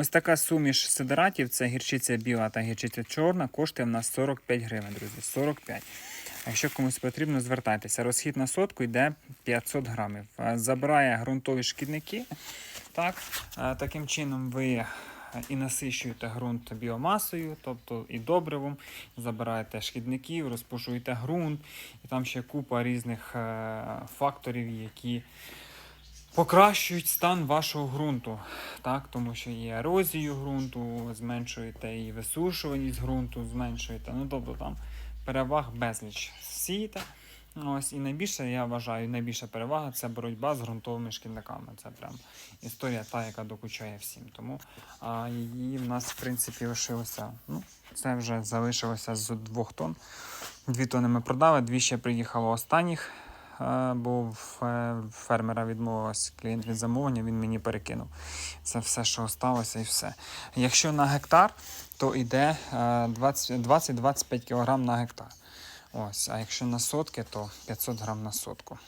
Ось така суміш сидератів, це гірчиця біла та гірчиця чорна, коштує в нас 45 гривень, друзі. 45. Якщо комусь потрібно, звертайтеся. Розхід на сотку йде 500 грамів. Е, Забирає ґрунтові шкідники. Так, Е, таким чином ви і насищуєте ґрунт біомасою, тобто і добривом, забираєте шкідників, розпушуєте ґрунт, і там ще купа різних е, факторів, які покращують стан вашого ґрунту. Так, тому що є ерозію ґрунту, зменшуєте і висушуваність ґрунту, зменшуєте. Ну, тобто там переваг безліч сієте. Ось і найбільше, я вважаю, найбільша перевага це боротьба з ґрунтовими шкідниками. Це прям історія та, яка докучає всім. Тому а, її в нас, в принципі, лишилося. Ну, це вже залишилося з двох тонн. Дві тонни ми продали, дві ще приїхало останніх. Е, Бо в е, фермера відмовилась клієнт від замовлення, він мені перекинув. Це все, що сталося, і все. Якщо на гектар, то йде е, 20 20-25 кг на гектар. Ось, а якщо на сотки, то 500 грам на сотку.